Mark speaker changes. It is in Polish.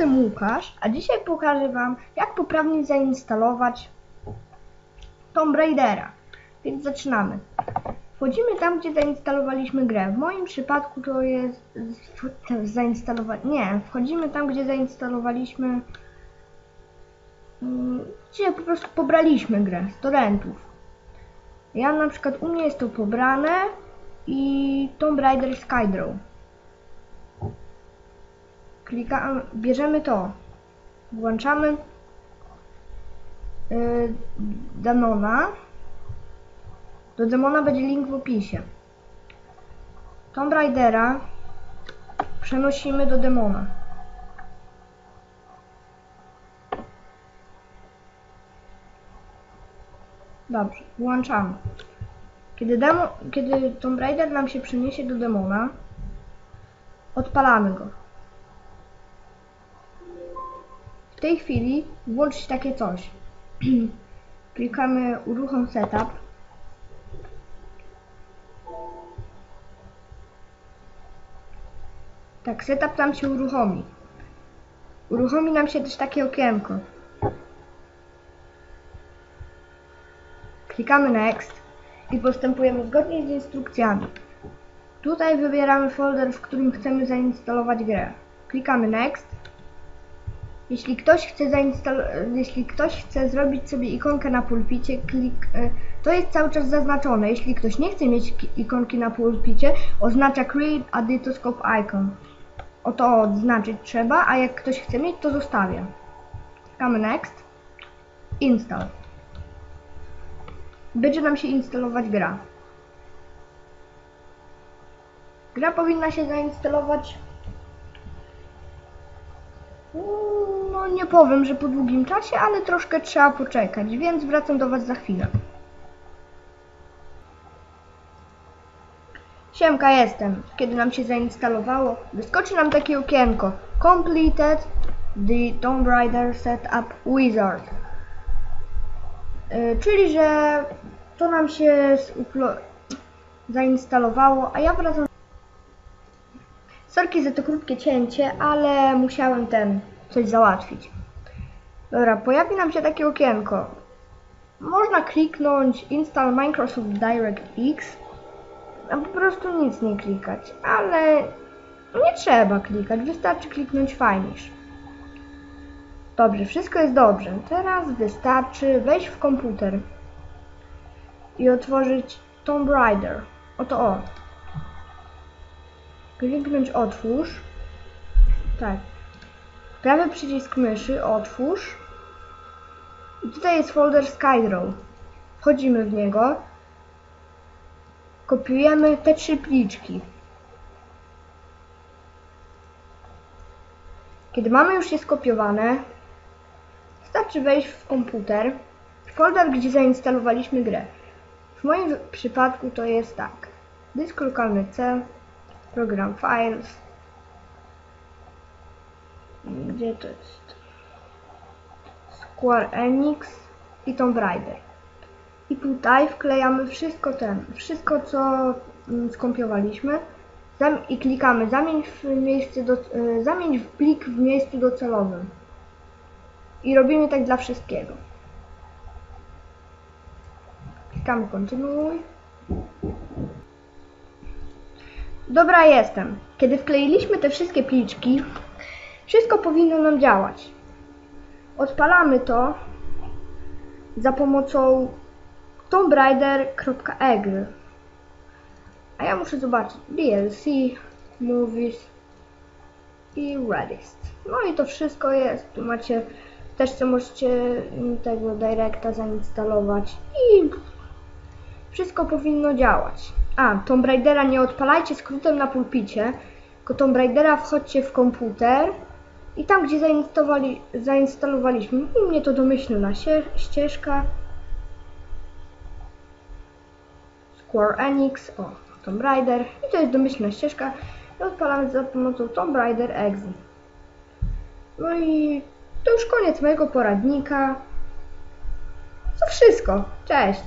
Speaker 1: jestem Łukasz, a dzisiaj pokażę Wam, jak poprawnie zainstalować Tomb Raidera. Więc zaczynamy. Wchodzimy tam, gdzie zainstalowaliśmy grę. W moim przypadku to jest zainstalować. Nie, wchodzimy tam, gdzie zainstalowaliśmy. mm, Gdzie po prostu pobraliśmy grę z torrentów. Ja na przykład u mnie jest to pobrane i Tomb Raider Skydraw. Klikamy, bierzemy to, włączamy yy, demona. Do demona będzie link w opisie. Tomb Raidera przenosimy do demona. Dobrze, włączamy. Kiedy, demo, kiedy Tomb Raider nam się przeniesie do demona, odpalamy go. W tej chwili włączyć takie coś. Klikamy uruchom setup. Tak, setup nam się uruchomi. Uruchomi nam się też takie okienko. Klikamy next i postępujemy zgodnie z instrukcjami. Tutaj wybieramy folder, w którym chcemy zainstalować grę. Klikamy next. Jeśli ktoś chce jeśli ktoś chce zrobić sobie ikonkę na pulpicie, klik, e, to jest cały czas zaznaczone. Jeśli ktoś nie chce mieć ki- ikonki na pulpicie, oznacza create a Ditoscope icon. Oto odznaczyć trzeba, a jak ktoś chce mieć, to zostawia. Klikamy next. Install. Będzie nam się instalować gra. Gra powinna się zainstalować nie powiem, że po długim czasie, ale troszkę trzeba poczekać, więc wracam do Was za chwilę. Siemka, jestem. Kiedy nam się zainstalowało, wyskoczy nam takie okienko. Completed the Tomb Raider Setup Wizard. Yy, czyli, że to nam się zainstalowało, a ja wracam Sorki za to krótkie cięcie, ale musiałem ten coś załatwić. Dobra, pojawi nam się takie okienko. Można kliknąć Install Microsoft DirectX, a po prostu nic nie klikać, ale nie trzeba klikać, wystarczy kliknąć Finish. Dobrze, wszystko jest dobrze. Teraz wystarczy wejść w komputer i otworzyć Tomb Raider. Oto o. Kliknąć otwórz. Tak. Prawy przycisk myszy, otwórz. I tutaj jest folder Skydraw. Wchodzimy w niego. Kopiujemy te trzy pliczki. Kiedy mamy już je skopiowane, wystarczy wejść w komputer, w folder, gdzie zainstalowaliśmy grę. W moim przypadku to jest tak. Dysk lokalny C, program Files. Gdzie to jest? Square Enix i Tomb Raider. I tutaj wklejamy wszystko ten, wszystko co mm, skopiowaliśmy i klikamy zamień w miejsce do, y, zamień w plik w miejscu docelowym. I robimy tak dla wszystkiego. Klikamy kontynuuj. Dobra, jestem. Kiedy wkleiliśmy te wszystkie pliczki, wszystko powinno nam działać. Odpalamy to za pomocą tombraider.exe. A ja muszę zobaczyć DLC, Movies i Redist. No i to wszystko jest. Tu macie też co możecie tego Directa zainstalować i wszystko powinno działać. A, Tomb Raidera nie odpalajcie skrótem na pulpicie, tylko Tomb Raidera wchodźcie w komputer i tam, gdzie zainstalowali, zainstalowaliśmy, u mnie to domyślna ścieżka Square Enix, o, Tomb Raider i to jest domyślna ścieżka i odpalamy za pomocą Tomb Raider Exe. No i to już koniec mojego poradnika. To wszystko. Cześć!